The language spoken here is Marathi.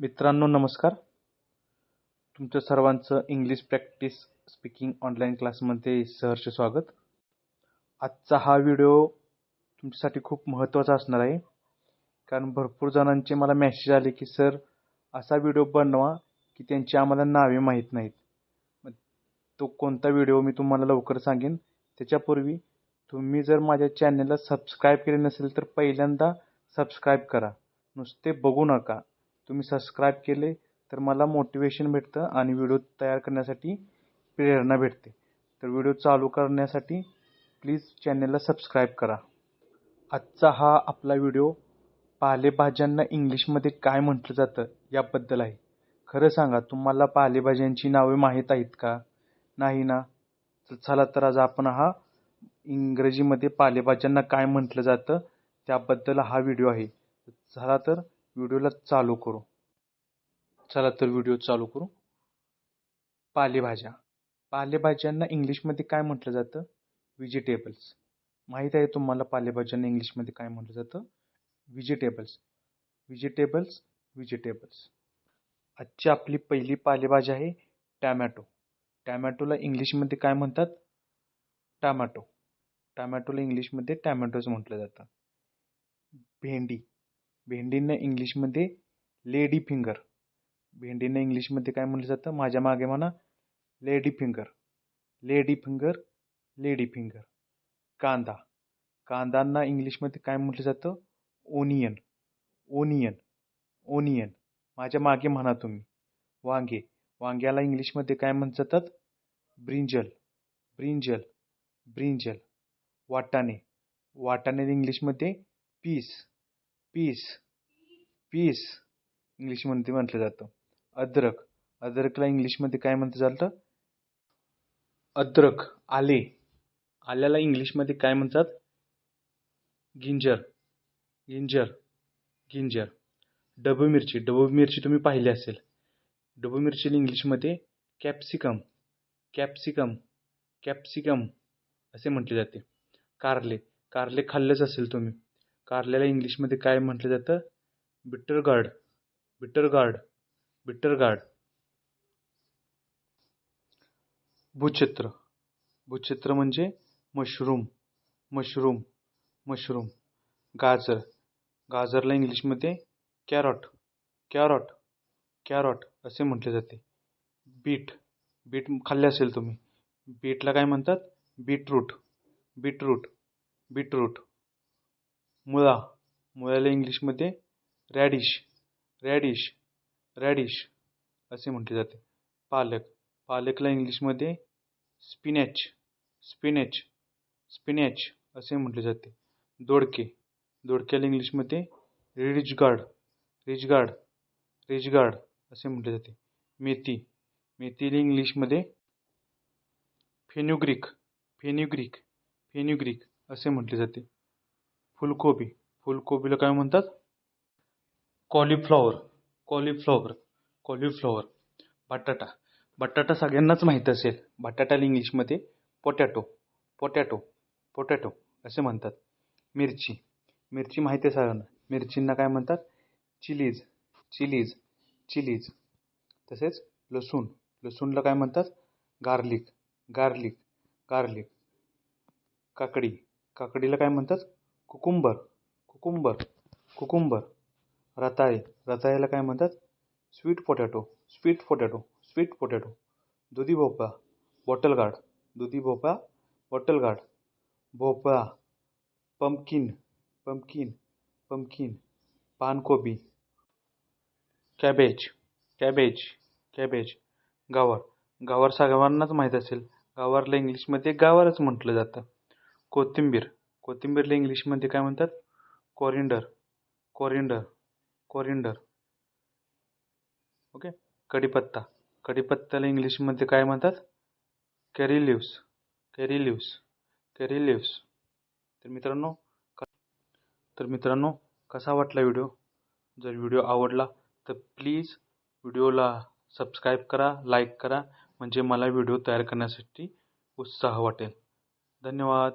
मित्रांनो नमस्कार. तुमचं सर्वांचं इंग्लिश प्रॅक्टिस स्पीकिंग ऑनलाईन क्लासमध्ये सहर्ष स्वागत. आजचा हा व्हिडिओ तुमच्यासाठी खूप महत्त्वाचा असणार आहे. कारण भरपूर जणांचे मला मॅसेज आले की सर असा व्हिडिओ बनवा की त्यांची आम्हाला नावे माहीत नाहीत. मग तो कोणता व्हिडिओ मी तुम्हाला लवकर सांगेन. त्याच्यापूर्वी तुम्ही जर माझ्या चॅनलला सबस्क्राईब केले नसेल तर पहिल्यांदा सबस्क्राईब करा. नुसते बघू नका. तुम्ही सबस्क्राईब केले तर मला मोटिवेशन भेटतं आणि व्हिडिओ तयार करण्यासाठी प्रेरणा भेटते. तर व्हिडिओ चालू करण्यासाठी प्लीज चॅनलला सबस्क्राईब करा. आजचा हा आपला व्हिडिओ पालेभाज्यांना इंग्लिशमध्ये काय म्हटलं जातं याबद्दल आहे. खरं सांगा तुम्हाला पालेभाज्यांची नावे माहीत आहेत का? नाही ना? तर चला तर आज आपण हा इंग्रजीमध्ये पालेभाज्यांना काय म्हटलं जातं त्याबद्दल हा व्हिडिओ आहे. चला तर व्हिडिओला चालू करू. चला तर व्हिडिओ चालू करू. पालेभाज्या. पालेभाज्यांना इंग्लिशमध्ये काय म्हटलं जातं? व्हिजिटेबल्स माहीत आहे तुम्हाला पालेभाज्यांना इंग्लिशमध्ये काय म्हटलं जातं? व्हिजिटेबल्स व्हिजिटेबल्स व्हिजिटेबल्स आजची आपली पहिली पालेभाजी आहे टॅमॅटो. टॅमॅटोला इंग्लिशमध्ये काय म्हणतात? टॅमॅटो. टॅमॅटोला इंग्लिशमध्ये टॅमॅटोज म्हटलं जातं. भेंडी. भेंडींना इंग्लिशमध्ये लेडी फिंगर. भेंडींना इंग्लिशमध्ये काय म्हटलं जातं? माझ्या मागे म्हणा lady finger. Lady finger lady finger. कांदा. कांदांना इंग्लिशमध्ये काय म्हटलं जातं? ओनियन. ओनियन. ओनियन. माझ्या मागे म्हणा तुम्ही. वांगे. वांग्याला इंग्लिशमध्ये काय म्हणत जातात? ब्रिंजल. ब्रिंजल. ब्रिंजल. वाटाणे. वाटाणे इंग्लिशमध्ये पीस. पीस पीस इंग्लिशमध्ये म्हटलं जातं. अद्रक. अद्रकला इंग्लिशमध्ये काय म्हणतं जातं अद्रक. आले. आल्याला इंग्लिशमध्ये काय म्हणतात? गिंजर गिंजर गिंजर डबू मिरची. डबू मिरची तुम्ही पाहिली असेल. डबू मिरचीला इंग्लिशमध्ये कॅप्सिकम कॅप्सिकम कॅप्सिकम असे म्हटले जाते. कारले. कारले खाल्लेच असेल तुम्ही. कारल्याला इंग्लिशमध्ये काय म्हटलं जातं? Bitter gourd bitter gourd bitter gourd भूक्षेत्र भूक्षेत्र म्हणजे मशरूम. मशरूम. मशरूम. गाजर. गाजरला इंग्लिशमध्ये कॅरॉट. कॅरॉट. कॅरॉट असे म्हटले जाते. बीट. बीट खाल्ले असेल तुम्ही. बीटला काय म्हणतात? बीटरूट. बीटरूट. बीटरूट. मुळा. मुळ्याला इंग्लिशमध्ये रॅडिश रॅडिश रॅडिश असे म्हटले जाते. पालक. पालकला इंग्लिशमध्ये स्पिनॅच स्पिनॅच स्पिनॅच असे म्हटले जाते. दोडके. दोडक्याला इंग्लिशमध्ये रिजगार्ड रिजगार्ड रिजगार्ड असे म्हटले जाते. मेथी. मेथीला इंग्लिशमध्ये फेन्युग्रिक फेन्युग्रिक फेन्युग्रिक असे म्हटले जाते. फुलकोबी. फुलकोबीला काय म्हणतात? कॉलीफ्लॉवर. कॉलीफ्लॉवर. कॉलीफ्लॉवर. बटाटा. बटाटा सगळ्यांनाच माहीत असेल. बटाट्याला इंग्लिशमध्ये पोटॅटो. पोटॅटो. पोटॅटो असे म्हणतात. मिरची. मिरची माहिती आहे सगळ्यांना. मिरचींना काय म्हणतात? चिलीज. चिलीज. चिलीज. तसेच लसूण. लसूणला काय म्हणतात? गार्लिक. गार्लिक. गार्लिक. काकडी. काकडीला काय म्हणतात? Cucumber cucumber cucumber. रताळे रताळ्याला काय म्हणतात? Sweet potato sweet potato sweet potato दुधी भोपळा बॉटल गार्ड दुधी भोपळा बॉटल गार्ड भोपळा पंपकिन पंपकिन पंपकिन पानकोबी कॅबेज कॅबेज कॅबेज गावर. गावर सगळ्यांनाच माहीत असेल. गावारला इंग्लिशमध्ये गावरच म्हटलं जातं. कोथिंबीर कोथिंबीरला इंग्लिशमध्ये काय म्हणतात? कोरिंडर. कोरिंडर. कोरिंडर. ओके? कढीपत्ता. कढीपत्त्याला इंग्लिशमध्ये काय म्हणतात? Curry leaves. Curry leaves. Curry leaves. तर मित्रांनो तर मित्रांनो कसा वाटला व्हिडिओ? जर व्हिडिओ आवडला तर प्लीज व्हिडिओला सबस्क्राईब करा लाईक करा. म्हणजे मला व्हिडिओ तयार करण्यासाठी उत्साह वाटेल. धन्यवाद.